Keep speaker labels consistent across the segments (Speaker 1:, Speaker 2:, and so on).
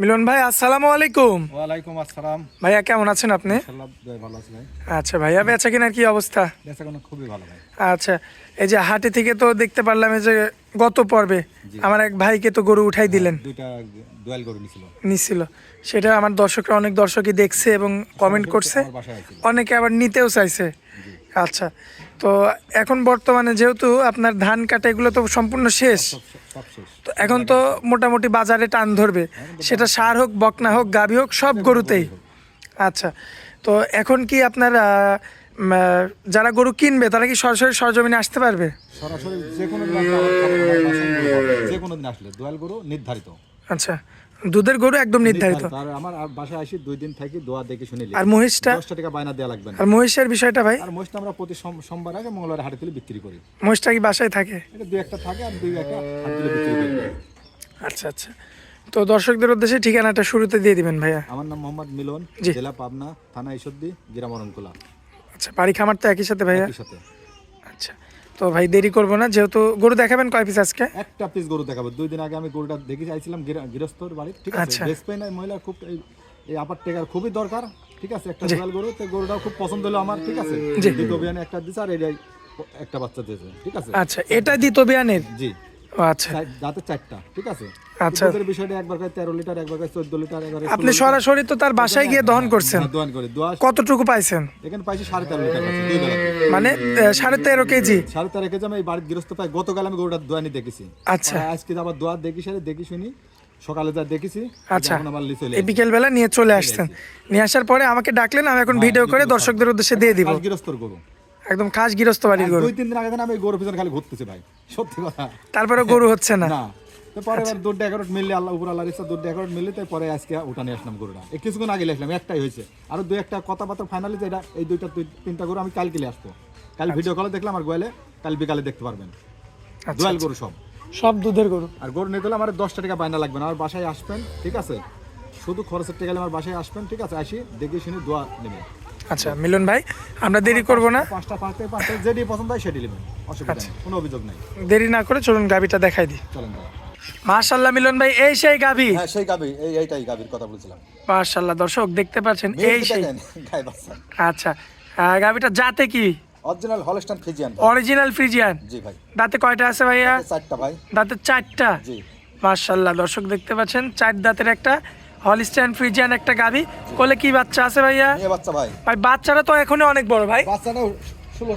Speaker 1: মিলন ভাই আসসালামু আলাইকুম।
Speaker 2: ওয়ালাইকুম আসসালাম।
Speaker 1: ভাইয়া কেমন আছেন আপনি?
Speaker 2: ভালো আছে
Speaker 1: আচ্ছা ভাইয়া বেচা কিনার কি অবস্থা?
Speaker 2: বেচা কোনো খুবই ভালো ভাই।
Speaker 1: আচ্ছা এই যে হাটে থেকে তো দেখতে পারলাম এই যে গত পর্বে আমার এক ভাইকে তো গরু উঠাই দিলেন।
Speaker 2: দুইটা দোয়াল গরু নিছিল।
Speaker 1: নিছিল। সেটা আমার দর্শকরা অনেক দর্শকই দেখছে এবং কমেন্ট করছে। অনেকে আবার নিতেও চাইছে। আচ্ছা তো এখন বর্তমানে যেহেতু আপনার ধান কাটা এগুলো তো সম্পূর্ণ শেষ তো এখন তো মোটামুটি বাজারে টান ধরবে। সেটা সার হোক বকনা হোক গাভী হোক সব গরুতেই। আচ্ছা তো এখন কি আপনার যারা গরু কিনবে তারা কি সরাসরি সরজমিনে আসতে পারবে?
Speaker 2: সরাসরি যে কোনো দিন আসলে। যে কোনো দিন দোয়াল গরু নির্ধারিত।
Speaker 1: আচ্ছা দুধের গরু একদম নির্ধারিত।
Speaker 2: আর আমার বাসায় আসি দুই দিন থাকি দোয়া দেখে শুনে
Speaker 1: আর মহিষটা?
Speaker 2: দশটা টাকা বায়না দেওয়া লাগবে না।
Speaker 1: আর মহিষের বিষয়টা ভাই?
Speaker 2: আর মোষটা আমরা প্রতি সোম- সোমবার আগে মঙ্গলবার হাটে তুলে বিক্রি করি।
Speaker 1: মহিষটা কি বাসায় থাকে?
Speaker 2: এটা দুই একটা থাকে আর দুই একটা হাট তুলে বিক্রি করি।
Speaker 1: আচ্ছা আচ্ছা। তো দর্শকদের উদ্দেশ্যে ঠিকানাটা শুরুতে দিয়ে দিবেন ভাইয়া।
Speaker 2: আমার নাম মোহাম্মদ মিলন। জেলা পাবনা থানা ঈশ্বরদী গ্রাম অরণকুলা
Speaker 1: আচ্ছা বাড়ি খামার তো একই সাথে ভাইয়া?
Speaker 2: একই সাথে।
Speaker 1: আচ্ছা। তো ভাই দেরি করব না যেহেতু গরু দেখাবেন কয় পিস আজকে?
Speaker 2: একটা পিস গরু দেখাবো। দুই দিন আগে আমি গরুটা দেখে চাইছিলাম গৃহস্থর বাড়ি ঠিক আছে?
Speaker 1: আচ্ছা।
Speaker 2: বেসপেন মহিলা খুব এই আপার টেকার খুবই দরকার ঠিক আছে? একটা দোয়াল গরু তো গরুটাও খুব পছন্দ হলো আমার ঠিক আছে?
Speaker 1: জি।
Speaker 2: দ্বিতীয় বিয়ানে একটা দিছে আর এটাই একটা বাচ্চা দিয়েছে ঠিক আছে?
Speaker 1: আচ্ছা এটা দ্বিতীয় বিয়ানের
Speaker 2: জি।
Speaker 1: আচ্ছা।
Speaker 2: চার- চারটা ঠিক আছে?
Speaker 1: আচ্ছা।
Speaker 2: বিষয়টা একবার করে তেরো লিটার একবার করে চোদ্দ লিটার একবার
Speaker 1: আপনি সরাসরি তো তার বাসায় গিয়ে দহন করছেন।
Speaker 2: হ্যাঁ, করে।
Speaker 1: কতটুকু পাইছেন?
Speaker 2: এখানে পাইছি সাড়ে তেরো লিটার
Speaker 1: মানে সাড়ে তেরো কেজি।
Speaker 2: সাড়ে তেরো কেজি আমি বাড়ির গৃহস্থ পাই গতকাল আমি দোয়ানি দেখেছি।
Speaker 1: আচ্ছা।
Speaker 2: আজকে আবার দোয়া দেখি সারে দেখি শুনি সকালে যা দেখেছি
Speaker 1: আচ্ছা। এই বিকেল বেলা নিয়ে চলে আসছেন। নিয়ে আসার পরে আমাকে ডাকলেন আমি এখন ভিডিও করে দর্শকদের উদ্দেশ্যে দিয়ে দিব।
Speaker 2: গৃহস্থর গরু।
Speaker 1: একদম খাস গৃহস্থ বাড়ির গরু।
Speaker 2: দুই তিন দিন আগে আমি গরু পিছনে খালি ঘুরতেছি ভাই সত্যি কথা।
Speaker 1: তারপরে গরু হচ্ছে না।
Speaker 2: না। পরে এবার দুধ মিললে আল্লাহ উপর আল্লাহ ইচ্ছা দুধ মিললে আজকে উঠানে আসলাম গরুটা। এই কিছুক্ষণ আগে আসলাম একটাই হয়েছে। আর দুই একটা কথাবার্তা ফাইনালি যে এটা এই দুইটা দুই তিনটা গরু আমি কালকে নিয়ে আসব। কাল ভিডিও কলে দেখলাম আর গোয়ালে কাল বিকালে দেখতে পারবেন।
Speaker 1: আচ্ছা,
Speaker 2: দোয়াল গরু সব।
Speaker 1: সব দুধের গরু।
Speaker 2: আর গরু নিতে হলে আমার দশটা টাকা বাইনা লাগবে না আমার বাসায় আসবেন ঠিক আছে? শুধু খরচের টাকা আমার বাসায় আসবেন ঠিক আছে? আসি দেখে শুনে দোয়া নেবেন।
Speaker 1: আচ্ছা মিলন ভাই আমরা দেরি করব না।
Speaker 2: পাঁচটা পাঁচটা পাঁচটা যেটি পছন্দ হয় সেটি নেবেন। অসুবিধা
Speaker 1: আচ্ছা।
Speaker 2: নেই কোনো অভিযোগ নেই।
Speaker 1: দেরি না করে চলুন গাবিটা দেখাই দিই।
Speaker 2: চলুন।
Speaker 1: মাশাল্লাহ মিলন ভাই এই সেই গাবি।
Speaker 2: হ্যাঁ সেই গাবি এই এইটাই গাবির কথা বলছিলাম।
Speaker 1: মাশাল্লাহ দর্শক দেখতে পাচ্ছেন এই সেই। আচ্ছা গাবিটা জাতে কি?
Speaker 2: Original Holstein Friesian
Speaker 1: original Friesian.
Speaker 2: জি ভাই।
Speaker 1: দাঁতে কয়টা আছে ভাইয়া?
Speaker 2: চারটা ভাই।
Speaker 1: দাঁতে চারটা।
Speaker 2: জি।
Speaker 1: মার্শাল্লাহ দর্শক দেখতে পাচ্ছেন চার দাঁতের একটা হলিস্টাইন ফ্রিজিয়ান একটা গাবি কোলে কি বাচ্চা আছে ভাইয়া?
Speaker 2: বাচ্চা ভাই।
Speaker 1: ভাই বাচ্চারা তো এখনই অনেক বড় ভাই।
Speaker 2: বাচ্চাটা ষোলো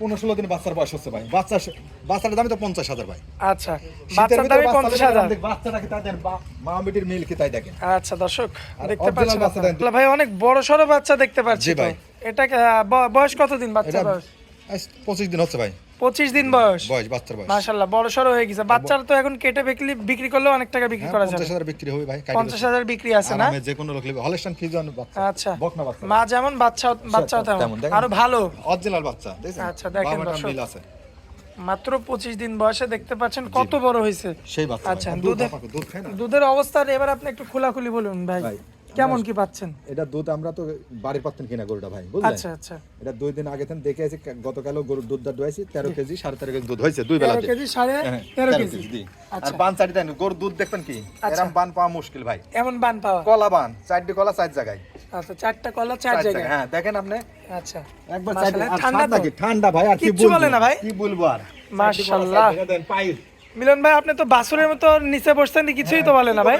Speaker 2: পনেরো ষোলো দিন বাচ্চার বয়স হচ্ছে ভাই। বাচ্চা বাচ্চাটার দাম তো পঞ্চাশ হাজার ভাই।
Speaker 1: আচ্ছা। বাচ্চার দামই পঞ্চাশ হাজার।
Speaker 2: দেখ, বাচ্চাটা কি তাই দেন মা বেটির মিল কি তাই দেখেন।
Speaker 1: আচ্ছা দর্শক দেখতে পাচ্ছেন। ভাই অনেক বড় সড়ো বাচ্চা দেখতে পাচ্ছি
Speaker 2: ভাই।
Speaker 1: এটা বয়স কতদিন বাচ্চা বয়স?
Speaker 2: পঁচিশ দিন হচ্ছে ভাই।
Speaker 1: পঁচিশ দিন বয়স?
Speaker 2: বয়স বাচ্চার বয়স।
Speaker 1: মাশাল্লাহ বড় সড়ো হয়ে গেছে। বাচ্চার তো এখন কেটে বিক্রি বিক্রি করলেও অনেক টাকা বিক্রি
Speaker 2: হ্যাঁ,
Speaker 1: করা যাবে।
Speaker 2: বিক্রি হবে ভাই কাটি
Speaker 1: পঞ্চাশ হাজার বিক্রি আছে না?
Speaker 2: যে কোনো লোক নেবে। হলস্টান ফ্রিজিয়ান বাচ্চা?
Speaker 1: আচ্ছা।
Speaker 2: বকনা বাচ্চা।
Speaker 1: মা যেমন বাচ্চা বাচ্চাও তেমন। আরও ভালো।
Speaker 2: অরিজিনাল বাচ্চা
Speaker 1: আচ্ছা, দেখেন দর্শক।
Speaker 2: মিল আছে।
Speaker 1: মাত্র পঁচিশ দিন বয়সে দেখতে পাচ্ছেন কত বড় হয়েছে।
Speaker 2: সেই বাচ্চা
Speaker 1: আচ্ছা,
Speaker 2: ভাই।
Speaker 1: দুধ
Speaker 2: দুধ খায় না।
Speaker 1: দুধের অবস্থা এবার আপনি একটু খোলাখুলি বলুন ভাই।
Speaker 2: ভাই,
Speaker 1: কেমন কি পাচ্ছেন?
Speaker 2: এটা দুধ আমরা তো বাড়ির পাচ্ছেন কিনা গরুটা ভাই বুঝলেন?
Speaker 1: আচ্ছা আচ্ছা।
Speaker 2: এটা দুই দিন আগে থেকে দেখে আছি গরুর দোয়াইছি তেরো কেজি সাড়ে তেরো কেজি দুধ হয়েছে দুই বেলা
Speaker 1: কেজি সাড়ে
Speaker 2: হ্যাঁ,
Speaker 1: তেরো কেজি।
Speaker 2: আর
Speaker 1: আচ্ছা।
Speaker 2: বান চারটি দেন গরুর দুধ দেখবেন কি?
Speaker 1: আচ্ছা।
Speaker 2: এরম বান পাওয়া মুশকিল ভাই।
Speaker 1: এমন বান পাওয়া?
Speaker 2: কলা বান চারটি কলা চার জায়গায়।
Speaker 1: আচ্ছা চারটা কলা চার জায়গায়?
Speaker 2: হ্যাঁ দেখেন আপনি।
Speaker 1: আচ্ছা।
Speaker 2: একবার
Speaker 1: ঠান্ডা
Speaker 2: ঠান্ডা ঠান্ডা ভাই আর কি
Speaker 1: বলে না ভাই?
Speaker 2: কি বলব আর?
Speaker 1: মাশাআল্লাহ। মিলন ভাই আপনি তো বাসুরের মতো নিচে বসতেন কিছুই তো বলে না ভাই।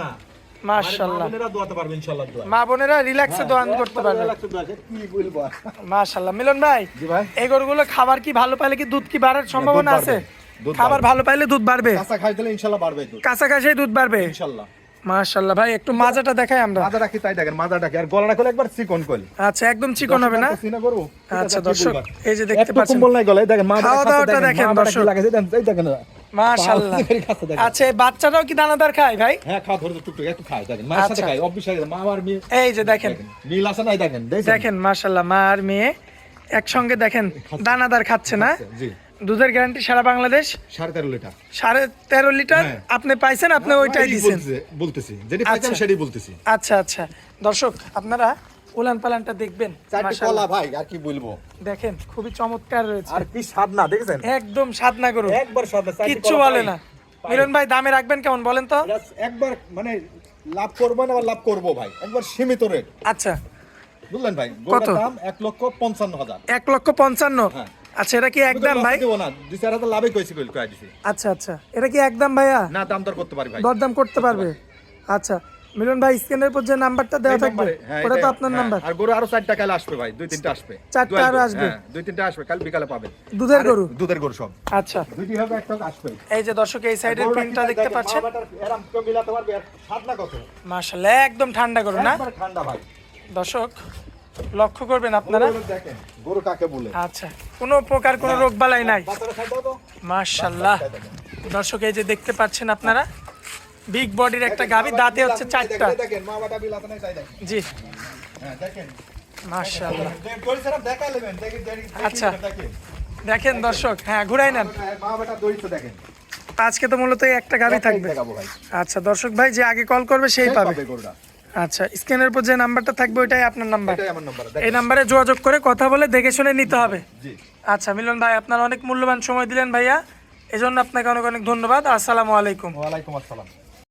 Speaker 2: না।
Speaker 1: মাশাআল্লাহ।
Speaker 2: বোনেরা দোয়াতে পারবে ইনশাআল্লাহ দোয়া।
Speaker 1: মা বোনেরা রিল্যাক্সে দোয়ান করতে পারবে।
Speaker 2: লাগছে দোয়া, কি বলব?
Speaker 1: মাশাআল্লাহ। মিলন ভাই
Speaker 2: জি ভাই।
Speaker 1: এই গরুগুলো খাবার কি ভালো পাইলে কি দুধ কি বাড়ার সম্ভাবনা আছে? খাবার ভালো পাইলে দুধ বাড়বে?
Speaker 2: কাঁচা খাই দিলে ইনশাআল্লাহ বাড়বে দুধ।
Speaker 1: কাছাকাছি দুধ বাড়বে?
Speaker 2: ইনশাআল্লাহ।
Speaker 1: মাশাআল্লাহ। ভাই একটু মাজাটা দেখাই আমরা।
Speaker 2: মাজা রাখি তাই দেখেন মাজা রাখি। আর গলাটা খুলে একবার চিকন কল
Speaker 1: আচ্ছা একদম চিকন হবে না?
Speaker 2: সিনা করব।
Speaker 1: আচ্ছা দর্শক এই যে দেখতে পাচ্ছেন।
Speaker 2: কম্বল নাই গলায় দেখেন মা
Speaker 1: দাওয়াটা দেখেন, দর্শক।
Speaker 2: লাগাইছে দেন এই দেখেন
Speaker 1: মাশাআল্লাহ।
Speaker 2: পাউরুটি করে খাচ্ছে দেখেন।
Speaker 1: আচ্ছা বাচ্চাটাও কি দানাদার খায় ভাই?
Speaker 2: হ্যাঁ খাওয়া ধরে টুকটুক একটু খায় দেখেন। মায়ের সাথে
Speaker 1: আচ্ছা।
Speaker 2: খায় অবশ্যই মা আর মেয়ে
Speaker 1: এই যে দেখেন।
Speaker 2: দেখেন মিল আছে নাই দেখেন দেখেন।
Speaker 1: দেখেন মাশাআল্লাহ মা আর মেয়ে একসঙ্গে দেখেন দানাদার খাচ্ছে না?
Speaker 2: জি।
Speaker 1: দুধের গ্যারান্টি সারা বাংলাদেশ?
Speaker 2: সাড়ে তেরো লিটার।
Speaker 1: সাড়ে তেরো লিটার?
Speaker 2: হ্যাঁ।
Speaker 1: আপনি পাইছেন আপনি ওইটাই দিছেন?
Speaker 2: বলতেছে- বলতেছি। যেটি পাইছি
Speaker 1: আচ্ছা।
Speaker 2: সেটাই বলতেছি।
Speaker 1: আচ্ছা আচ্ছা। দর্শক আপনারা উলান পালানটা দেখবেন
Speaker 2: চারটি কলা ভাই আর কি বলব?
Speaker 1: দেখেন খুবই চমৎকার রয়েছে।
Speaker 2: আর কি স্বাদ না দেখেছেন?
Speaker 1: একদম স্বাদ না করুন
Speaker 2: একবার স্বাদ না
Speaker 1: কিচ্ছু বলে না। মিলন ভাই দামে রাখবেন কেমন বলেন তো?
Speaker 2: একবার মানে লাভ করব না আবার লাভ করব ভাই। একবার সীমিত রেট।
Speaker 1: আচ্ছা।
Speaker 2: বুঝলেন ভাই?
Speaker 1: কত?
Speaker 2: দাম এক লক্ষ পঞ্চান্ন হাজার।
Speaker 1: এক লক্ষ পঞ্চান্ন?
Speaker 2: হ্যাঁ।
Speaker 1: আচ্ছা এটা কি একদম ভাই?
Speaker 2: দিব না। দুই চার হাজার লাভে কইছি কইল কয়ে দিছি
Speaker 1: আচ্ছা আচ্ছা। এটা কি একদম ভাইয়া?
Speaker 2: না দাম দর করতে পারি ভাই।
Speaker 1: দরদাম করতে পারবে? আচ্ছা। মিলন ভাই স্ক্যানের উপর যে নাম্বারটা দেওয়া থাকবে
Speaker 2: হ্যাঁ,
Speaker 1: ওটা তো আপনার
Speaker 2: হ্যাঁ,
Speaker 1: নাম্বার।
Speaker 2: আর গরু আরও চারটা কালে আসবে ভাই দুই তিনটা আসবে।
Speaker 1: চারটা
Speaker 2: আরও
Speaker 1: আসবে?
Speaker 2: হ্যাঁ, দুই তিনটা আসবে কাল বিকালে পাবেন।
Speaker 1: দুধের গরু?
Speaker 2: দুধের গরু সব।
Speaker 1: আচ্ছা।
Speaker 2: দুইটি হবে একটা আসবে।
Speaker 1: এই যে দর্শক এই সাইডের প্রিন্টটা দেখতে পাচ্ছেন?
Speaker 2: মা বেটার এরম কেউ মিলাতে পারবে স্বাদ না কত।
Speaker 1: মাশাআল্লাহ একদম ঠান্ডা গরু না?
Speaker 2: ঠান্ডা ভাই।
Speaker 1: দর্শক লক্ষ্য করবেন আপনারা।
Speaker 2: গরু দেখেন গরু কাকে বলে?
Speaker 1: আচ্ছা কোনো প্রকার কোনো রোগ বালাই নাই।
Speaker 2: তো
Speaker 1: মাশাআল্লাহ দর্শক এই যে দেখতে পাচ্ছেন আপনারা বিগ বডির একটা গাভী দাঁতে হচ্ছে চারটা।
Speaker 2: দেখেন মা বাটা বিলাতে নাই তাই দেখেন।
Speaker 1: জি।
Speaker 2: হ্যাঁ দেখেন।
Speaker 1: মাশাআল্লাহ।
Speaker 2: ছাড়া দেখা নেবেন দেখেন
Speaker 1: আচ্ছা।
Speaker 2: দেখেন।
Speaker 1: দর্শক হ্যাঁ ঘুরাই নেন।
Speaker 2: মা বাটা দই তো দেখেন।
Speaker 1: আজকে তো মূলত একটা গাভী থাকবে। আচ্ছা দর্শক ভাই যে আগে কল করবে সেই পাবে। আচ্ছা স্ক্যানের উপর যে নাম্বারটা থাকবে ওইটাই আপনার নাম্বার।
Speaker 2: এটাই আমার নাম্বার
Speaker 1: এই নাম্বারে যোগাযোগ করে কথা বলে দেখে শুনে নিতে হবে।
Speaker 2: জি।
Speaker 1: আচ্ছা মিলন ভাই আপনার অনেক মূল্যবান সময় দিলেন ভাইয়া। এজন্য আপনাকে অনেক অনেক ধন্যবাদ। আসসালামু আলাইকুম।
Speaker 2: ওয়ালাইকুম আসসালাম।